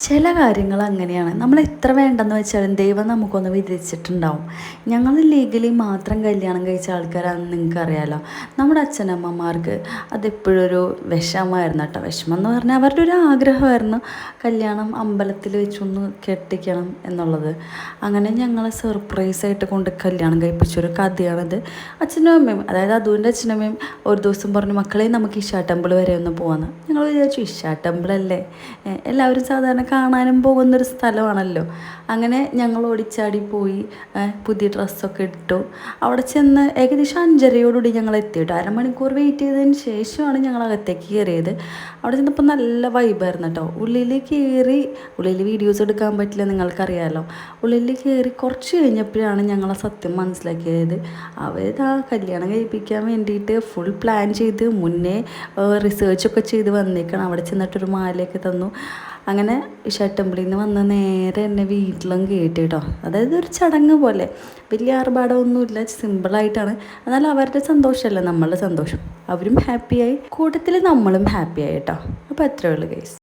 ചില കാര്യങ്ങൾ അങ്ങനെയാണ്. നമ്മൾ എത്ര വേണ്ടെന്ന് വെച്ചാലും ദൈവം നമുക്കൊന്ന് വിധിച്ചിട്ടുണ്ടാവും. ഞങ്ങൾ ലീഗലി മാത്രം കല്യാണം കഴിച്ച ആൾക്കാരാണെന്ന് നിങ്ങൾക്ക് അറിയാലോ. നമ്മുടെ അച്ഛനമ്മമാർക്ക് അതെപ്പോഴും ഒരു വിഷമമായിരുന്നു കേട്ടോ. വിഷമം എന്ന് പറഞ്ഞാൽ അവരുടെ ഒരു ആഗ്രഹമായിരുന്നു കല്യാണം അമ്പലത്തിൽ വെച്ചൊന്ന് കെട്ടിക്കണം എന്നുള്ളത്. അങ്ങനെ ഞങ്ങൾ സർപ്രൈസായിട്ട് കൊണ്ട് കല്യാണം കഴിപ്പിച്ചൊരു കഥയാണിത്. അച്ഛനും അമ്മയും അതായത് അതുവിന്റെ അച്ഛനും അമ്മയും ഒരു ദിവസം പറഞ്ഞു മക്കളെ നമുക്ക് ഇഷാ ടെമ്പിൾ വരെ ഒന്ന് പോകാമെന്ന് ഞങ്ങൾ വിചാരിച്ചു ഇഷാ ടെമ്പിൾ അല്ലേ? എല്ലാവരും സാധാരണ കാണാനും പോകുന്നൊരു സ്ഥലമാണല്ലോ. അങ്ങനെ ഞങ്ങൾ ഓടിച്ചാടി പോയി പുതിയ ഡ്രസ്സൊക്കെ ഇട്ടു. അവിടെ ചെന്ന് ഏകദേശം അഞ്ചരയോടുകൂടി ഞങ്ങൾ എത്തിയിട്ട്. അരമണിക്കൂർ വെയിറ്റ് ചെയ്തതിന് ശേഷമാണ് ഞങ്ങൾ അകത്തേക്ക് കയറിയത്. അവിടെ ചെന്നപ്പോൾ നല്ല വൈബായിരുന്നു കേട്ടോ. ഉള്ളിൽ കയറി ഉള്ളിൽ വീഡിയോസ് എടുക്കാൻ പറ്റില്ല നിങ്ങൾക്കറിയാമല്ലോ ഉള്ളിൽ കയറി കുറച്ച് കഴിഞ്ഞപ്പോഴാണ് ഞങ്ങൾ ആ സത്യം മനസ്സിലാക്കിയത്. അവർ ആ കല്യാണം കഴിപ്പിക്കാൻ വേണ്ടിയിട്ട് ഫുൾ പ്ലാൻ ചെയ്ത് മുന്നേ റിസേർച്ചൊക്കെ ചെയ്ത് വന്നേക്കണം. അവിടെ ചെന്നിട്ടൊരു മാലയൊക്കെ തന്നു. അങ്ങനെ ഇഷ ടെമ്പിളിൽ നിന്ന് വന്ന് നേരെ എന്നെ വീട്ടിലും കയറ്റി കേട്ടോ അതായത് ഒരു ചടങ്ങ് പോലെ. വലിയ ആർഭാടമൊന്നുമില്ല സിമ്പിളായിട്ടാണ്. എന്നാൽ അവരുടെ സന്തോഷമല്ല നമ്മളുടെ സന്തോഷം. അവരും ഹാപ്പിയായി. കൂട്ടത്തിൽ നമ്മളും ഹാപ്പിയായി കേട്ടോ. അപ്പോൾ അത്രേ ഉള്ളൂ ഗൈസ്